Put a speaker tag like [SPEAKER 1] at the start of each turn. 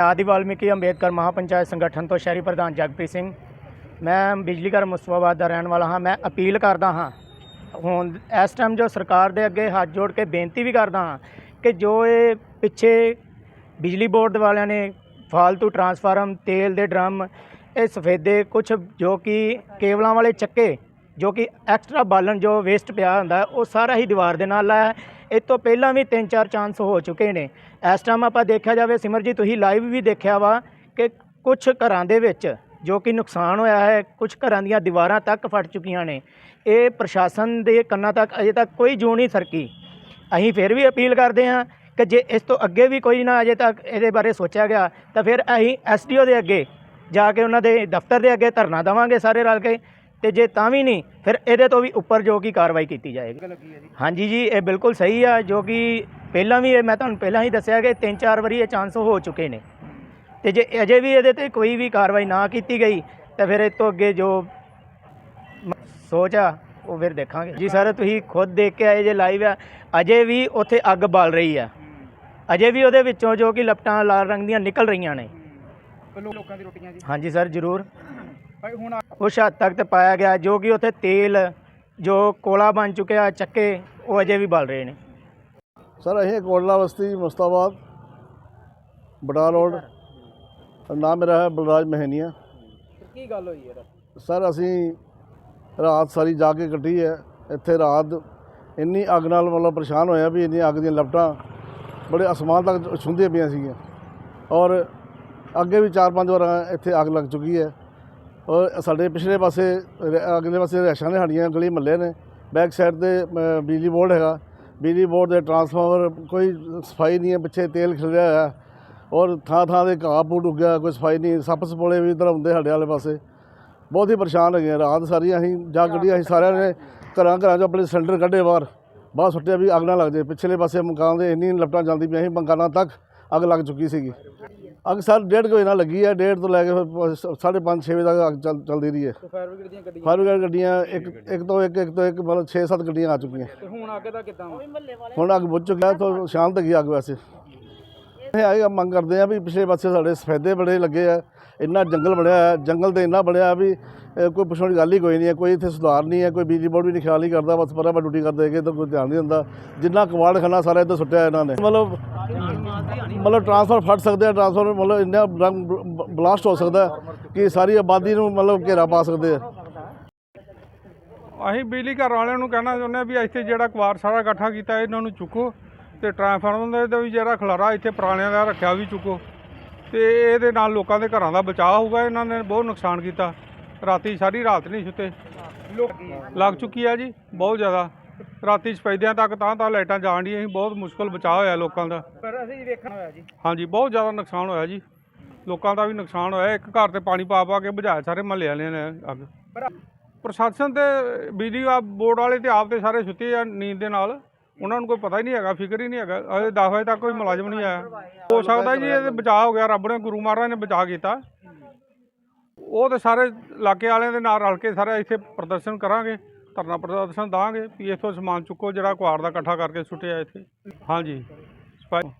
[SPEAKER 1] ਆਦਿ ਵਾਲਮੀਕੀ ਅੰਬੇਦਕਰ ਮਹਾਪੰਚਾਇਤ ਸੰਗਠਨ ਤੋਂ ਸ਼ਹਿਰੀ ਪ੍ਰਧਾਨ ਜਗਪ੍ਰੀਤ ਸਿੰਘ। ਮੈਂ ਬਿਜਲੀ ਘਰ ਮੁਸਤਾਬਾਦ ਦਾ ਰਹਿਣ ਵਾਲਾ ਹਾਂ। ਮੈਂ ਅਪੀਲ ਕਰਦਾ ਹਾਂ, ਹੁਣ ਇਸ ਟਾਈਮ ਜੋ ਸਰਕਾਰ ਦੇ ਅੱਗੇ ਹੱਥ ਜੋੜ ਕੇ ਬੇਨਤੀ ਵੀ ਕਰਦਾ ਹਾਂ ਕਿ ਜੋ ਇਹ ਪਿੱਛੇ ਬਿਜਲੀ ਬੋਰਡ ਵਾਲਿਆਂ ਨੇ ਫਾਲਤੂ ਟਰਾਂਸਫਾਰਮ, ਤੇਲ ਦੇ ਡਰਮ, ਇਹ ਸਫੇਦੇ ਕੁਝ ਜੋ ਕਿ ਕੇਬਲਾਂ ਵਾਲੇ ਚੱਕੇ, ਜੋ ਕਿ ਐਕਸਟਰਾ ਬਾਲਣ ਜੋ ਵੇਸਟ ਪਿਆ ਹੁੰਦਾ, ਉਹ ਸਾਰਾ ਹੀ ਦੀਵਾਰ ਦੇ ਨਾਲ ਲਾਇਆ। ਹੈ। ਇਹ ਤੋਂ ਪਹਿਲਾਂ ਵੀ ਤਿੰਨ ਚਾਰ ਚਾਂਸ ਹੋ ਚੁੱਕੇ ਨੇ। ਇਸ ਟਾਈਮ ਆਪਾਂ ਦੇਖਿਆ ਜਾਵੇ ਸਿਮਰਜੀਤ ਤੁਸੀਂ ਲਾਈਵ ਵੀ ਦੇਖਿਆ ਵਾ ਕਿ ਕੁਝ ਘਰਾਂ ਦੇ ਵਿੱਚ ਜੋ ਕਿ ਨੁਕਸਾਨ ਹੋਇਆ ਹੈ ਕੁਝ ਘਰਾਂ ਦੀਆਂ ਦੀਵਾਰਾਂ ਤੱਕ ਫਟ ਚੁੱਕੀਆਂ ਨੇ। ਇਹ ਪ੍ਰਸ਼ਾਸਨ ਦੇ ਕੰਨਾਂ ਤੱਕ ਅਜੇ ਤੱਕ ਕੋਈ ਜੂ ਨਹੀਂ ਸਰਕੀ। ਅਸੀਂ ਫਿਰ ਵੀ ਅਪੀਲ ਕਰਦੇ ਹਾਂ ਕਿ ਜੇ ਇਸ ਤੋਂ ਅੱਗੇ ਵੀ ਕੋਈ ਨਾ ਅਜੇ ਤੱਕ ਇਹਦੇ ਬਾਰੇ ਸੋਚਿਆ ਗਿਆ, ਤਾਂ ਫਿਰ ਅਸੀਂ ਐਸਡੀਓ ਦੇ ਅੱਗੇ ਜਾ ਕੇ ਉਹਨਾਂ ਦੇ ਦਫ਼ਤਰ ਦੇ ਅੱਗੇ ਧਰਨਾ ਦੇਵਾਂਗੇ ਸਾਰੇ ਰਲ ਕੇ। ਤੇ ਜੇ ਤਾਂ ਵੀ ਨਹੀਂ ਫਿਰ ਇਹਦੇ ਤੋਂ ਵੀ ਉੱਪਰ ਜੋ ਕਿ ਕਾਰਵਾਈ ਕੀਤੀ ਜਾਏਗੀ। ਹਾਂਜੀ ਜੀ ਇਹ ਬਿਲਕੁਲ ਸਹੀ ਆ ਜੋ ਕਿ ਪਹਿਲਾਂ ਵੀ ਇਹ ਮੈਂ ਤੁਹਾਨੂੰ ਪਹਿਲਾਂ ਹੀ ਦੱਸਿਆ ਕਿ ਤਿੰਨ ਚਾਰ ਵਾਰੀ ਇਹ ਚਾਂਸ ਹੋ ਚੁੱਕੇ ਨੇ। ਤੇ ਜੇ ਅਜੇ ਵੀ ਇਹਦੇ ਤੇ ਕੋਈ ਵੀ ਕਾਰਵਾਈ ਨਾ ਕੀਤੀ ਗਈ ਤਾਂ ਫਿਰ ਇਹ ਤੋਂ ਅੱਗੇ ਜੋ ਸੋਚ ਆ ਉਹ ਫਿਰ ਦੇਖਾਂਗੇ। ਜੀ ਸਰ ਤੁਸੀਂ ਖੁਦ ਦੇਖ ਕੇ ਆਏ ਜੇ ਲਾਈਵ ਆ ਅਜੇ ਵੀ ਉੱਥੇ ਅੱਗ ਬਲ ਰਹੀ ਆ। ਅਜੇ ਵੀ ਉਹਦੇ ਵਿੱਚੋਂ ਜੋ ਕਿ ਲਪਟਾਂ ਲਾਲ ਰੰਗ ਦੀਆਂ ਨਿਕਲ ਰਹੀਆਂ ਨੇ।
[SPEAKER 2] ਲੋਕਾਂ ਦੀ ਰੋਟੀਆਂ ਜੀ।
[SPEAKER 1] ਹਾਂਜੀ ਸਰ ਜ਼ਰੂਰ।
[SPEAKER 2] ਭਾਈ ਹੁਣ
[SPEAKER 1] ਕੁਛ ਹੱਦ ਤੱਕ ਤੇ ਪਾਇਆ ਗਿਆ ਜੋ ਕਿ ਉੱਥੇ ਤੇਲ ਜੋ ਕੋਲਾ ਬਣ ਚੁੱਕਿਆ ਚੱਕੇ ਉਹ ਅਜੇ ਵੀ ਬਲ ਰਹੇ ਨੇ।
[SPEAKER 3] ਸਰ ਅਸੀਂ ਕੋਟਲਾ ਬਸਤੀ ਮੁਸਤਾਬਾਦ ਬੜਾ ਰੋਡ। ਨਾਮ ਮੇਰਾ ਹੈ ਬਲਰਾਜ ਮਹਿਨੀਆ।
[SPEAKER 2] ਕੀ ਗੱਲ ਹੋਈ ਯਾਰ
[SPEAKER 3] ਸਰ ਅਸੀਂ ਰਾਤ ਸਾਰੀ ਜਾ ਕੇ ਕੱਢੀ ਹੈ। ਇੱਥੇ ਰਾਤ ਇੰਨੀ ਅੱਗ ਨਾਲ ਮਤਲਬ ਪਰੇਸ਼ਾਨ ਹੋਇਆ ਵੀ ਇੰਨੀ ਅੱਗ ਦੀਆਂ ਲਪਟਾਂ ਬੜੇ ਅਸਮਾਨ ਤੱਕ ਛੁੰਦੀਆਂ ਪਈਆਂ ਸੀਗੀਆਂ। ਔਰ ਅੱਗੇ ਵੀ ਚਾਰ ਪੰਜ ਵਾਰ ਇੱਥੇ ਅੱਗ ਲੱਗ ਚੁੱਕੀ ਹੈ। ਔਰ ਸਾਡੇ ਪਿਛਲੇ ਪਾਸੇ ਰ- ਅਗਲੇ ਪਾਸੇ ਰੈਸ਼ਾਂ ਨੇ ਸਾਡੀਆਂ ਗਲੀ ਮਹੱਲੇ ਨੇ। ਬੈਕ ਸਾਈਡ ਤੇ ਅ, ਬਿਜਲੀ ਬੋਰਡ ਹੈਗਾ। ਬਿਜਲੀ ਬੋਰਡ ਦੇ ਟਰਾਂਸਫਾਰਮਰ ਕੋਈ ਸਫ਼ਾਈ ਨਹੀਂ ਹੈ ਪਿੱਛੇ ਤੇਲ ਖਿਲਰਿਆ ਹੋਇਆ। ਹੈ ਔਰ ਥਾਂ ਥਾਂ 'ਤੇ ਘਾਹ ਪੂਟ ਉੱਗਿਆ ਕੋਈ ਸਫ਼ਾਈ ਨਹੀਂ। ਸੱਪ ਸਪੋਲੇ ਵੀ ਇੱਧਰ ਹੁੰਦੇ ਸਾਡੇ ਵਾਲੇ ਪਾਸੇ। ਬਹੁਤ ਹੀ ਪਰੇਸ਼ਾਨ ਹੈਗੇ ਹਾਂ। ਰਾਤ ਸਾਰੀ ਅਸੀਂ ਜਾ ਗੱਡੀ ਅਸੀਂ ਸਾਰਿਆਂ ਨੇ ਘਰਾਂ ਘਰਾਂ 'ਚੋਂ ਆਪਣੇ ਸਿਲੰਡਰ ਕੱਢੇ ਬਾਹਰ। ਬਾਹਰ ਸੁੱਟਿਆ ਵੀ ਅੱਗ ਨਾ ਲੱਗ ਜਾਏ। ਪਿਛਲੇ ਪਾਸੇ ਮਕਾਨ ਦੇ ਇੰਨੀ ਲਪਟਾਂ ਚੱਲਦੀ ਪਈਆਂ ਸੀ ਮਕਾਨਾਂ ਤੱਕ ਅੱਗ ਲੱਗ ਚੁੱਕੀ ਸੀਗੀ। ਅੱਗ ਸਰ ਡੇਢ ਕੁ ਵਜੇ ਨਾਲ ਲੱਗੀ ਹੈ ਡੇਢ ਤੋਂ ਲੈ ਕੇ ਫਿਰ ਸ- ਸਾਢੇ ਪੰਜ ਛੇ ਵਜੇ ਤੱਕ ਅੱਗ ਚੱਲ ਚੱਲਦੀ ਰਹੀ ਹੈ।
[SPEAKER 2] ਤੇ ਫਾਇਰ ਬ੍ਰਿਗੇਡ ਦੀਆਂ ਗੱਡੀਆਂ?
[SPEAKER 3] ਫਾਇਰ ਬ੍ਰਿਗੇਡ ਗੱਡੀਆਂ ਇੱਕ ਇੱਕ ਤੋਂ ਇੱਕ ਇੱਕ ਤੋਂ ਇੱਕ ਮਤਲਬ 6-7 ਗੱਡੀਆਂ ਆ ਚੁੱਕੀਆਂ।
[SPEAKER 2] ਤੇ ਹੁਣ ਅੱਗ ਦਾ ਕਿਦਾਂ
[SPEAKER 3] ਹੁਣ ਅੱਗ ਬੁੱਝ ਚੁੱਕਿਆ ਤਾਂ ਸ਼ਾਂਤ ਹੈਗੀ ਅੱਗ ਵੈਸੇ। ਇਹ ਆਏ ਮੰਗ ਕਰਦੇ ਆ ਵੀ ਪਿਛਲੇ ਪਾਸੇ ਸਾਡੇ ਸਫੈਦੇ ਬੜੇ ਲੱਗੇ ਆ ਇੰਨਾ ਜੰਗਲ ਬਣਿਆ ਹੈ ਜੰਗਲ ਤੇ ਇੰਨਾ ਬਣਿਆ ਵੀ ਕੋਈ ਪੁੱਛਣ ਦੀ ਗੱਲ ਹੀ ਕੋਈ ਨਹੀਂ ਹੈ ਕੋਈ ਇੱਥੇ ਸੁਧਾਰ ਨਹੀਂ ਹੈ ਕੋਈ ਬਿਜਲੀ ਬੋਰਡ ਵੀ ਨਹੀਂ ਖਿਆਲ ਨਹੀਂ ਕਰਦਾ ਬਸ ਪਰਾਂ ਡਿਊਟੀ ਕਰਦੇ ਹੈਗੇ ਤਾਂ ਕੋਈ ਧਿਆਨ ਨਹੀਂ ਦਿੰਦਾ। ਜਿੰਨਾ ਕਵਾੜ ਖਾਨਾ ਸਾਰਾ ਇੱਧਰ ਸੁੱਟਿਆ ਇਹਨਾਂ ਨੇ। ਮਤਲਬ ਮਤਲਬ ਟਰਾਂਸਫਰ ਫਟ ਸਕਦੇ ਆ ਟਰਾਂਸਫਰ ਮਤਲਬ ਇੰਨਾ ਰੰਗ ਬਲਾਸਟ ਹੋ ਸਕਦਾ ਕਿ ਸਾਰੀ ਆਬਾਦੀ ਨੂੰ ਮਤਲਬ ਘੇਰਾ ਪਾ ਸਕਦੇ ਆ।
[SPEAKER 4] ਅਸੀਂ ਬਿਜਲੀ ਘਰ ਵਾਲਿਆਂ ਨੂੰ ਕਹਿਣਾ ਚਾਹੁੰਦੇ ਹਾਂ ਵੀ ਇੱਥੇ ਜਿਹੜਾ ਕਵਾਰ ਸਾਰਾ ਇਕੱਠਾ ਕੀਤਾ, ਇਹਨਾਂ ਨੂੰ ਚੁੱਕੋ ਤੇ ਟਰਾਂਸਫਾਰਮਰ ਦਾ ਵੀ ਜਿਹੜਾ ਖਲਾਰਾ ਇੱਥੇ ਪੁਰਾਣਿਆਂ ਦਾ ਰੱਖਿਆ ਵੀ ਚੁੱਕੋ। ਤੇ ਇਹਦੇ ਨਾਲ ਲੋਕਾਂ ਦੇ ਘਰਾਂ ਦਾ ਬਚਾਅ ਹੋਊਗਾ, ਇਹਨਾਂ ਨੇ ਬਹੁਤ ਨੁਕਸਾਨ ਕੀਤਾ। ਰਾਤੀ ਸਾਰੀ ਰਾਤ ਨਹੀਂ ਸੁੱਤੇ। ਲੱਗ ਚੁੱਕੀ ਆ ਜੀ, ਬਹੁਤ ਜ਼ਿਆਦਾ। ਰਾਤੀ ਸਪੈਦਿਆਂ ਤੱਕ ਤਾਂ ਤਾਂ ਲਾਈਟਾਂ ਜਾਣ ਡੀਆਂ ਸੀ ਬਹੁਤ ਮੁਸ਼ਕਲ ਬਚਾਅ ਹੋਇਆ ਲੋਕਾਂ ਦਾ।
[SPEAKER 2] ਪਰ ਅਸੀਂ ਵੇਖਣ ਹੋਇਆ ਜੀ।
[SPEAKER 4] ਹਾਂਜੀ ਬਹੁਤ ਜ਼ਿਆਦਾ ਨੁਕਸਾਨ ਹੋਇਆ ਜੀ। ਲੋਕਾਂ ਦਾ ਵੀ ਨੁਕਸਾਨ ਹੋਇਆ ਇੱਕ ਘਰ ਤੇ ਪਾਣੀ ਪਾ ਪਾ ਕੇ ਬੁਝਾਇਆ ਸਾਰੇ ਮਹੱਲੇ ਵਾਲਿਆਂ ਨੇ ਅੱਗ। ਪ੍ਰਸ਼ਾਸਨ ਤੇ ਬਿਜਲੀ ਆ ਬੋਰਡ ਵਾਲੇ ਤੇ ਆਪ ਤੇ ਸਾਰੇ ਸੁੱਤੇ ਆ ਨੀਂਦ ਦੇ ਨਾਲ। ਉਹਨਾਂ ਨੂੰ ਕੋਈ ਪਤਾ ਹੀ ਨਹੀਂ ਹੈਗਾ ਫਿਕਰ ਹੀ ਨਹੀਂ ਹੈਗਾ। ਅਜੇ 10 ਵਜੇ ਤੱਕ ਕੋਈ ਮੁਲਾਜ਼ਮ ਨਹੀਂ ਆਇਆ। ਹੋ ਸਕਦਾ ਜੀ ਇਹ ਬਚਾਅ ਹੋ ਗਿਆ ਰੱਬ ਨੇ ਗੁਰੂ ਮਹਾਰਾਜ ਨੇ ਬਚਾਅ ਕੀਤਾ। ਉਹ ਤੇ ਸਾਰੇ ਇਲਾਕੇ ਵਾਲਿਆਂ ਦੇ ਨਾਲ ਰਲ ਕੇ ਸਾਰੇ ਇੱਥੇ ਪ੍ਰਦਰਸ਼ਨ ਕਰਾਂਗੇ। ਧਰਨਾ ਪ੍ਰਦਰਸ਼ਨ ਦਾਂਗੇ ਵੀ ਇੱਥੋਂ ਸਮਾਨ ਚੁੱਕੋ ਜਿਹੜਾ ਕੁਆਰ ਦਾ ਇਕੱਠਾ ਕਰਕੇ ਸੁੱਟਿਆ ਇੱਥੇ। ਹਾਂਜੀ। ਸਫ਼ਾਈ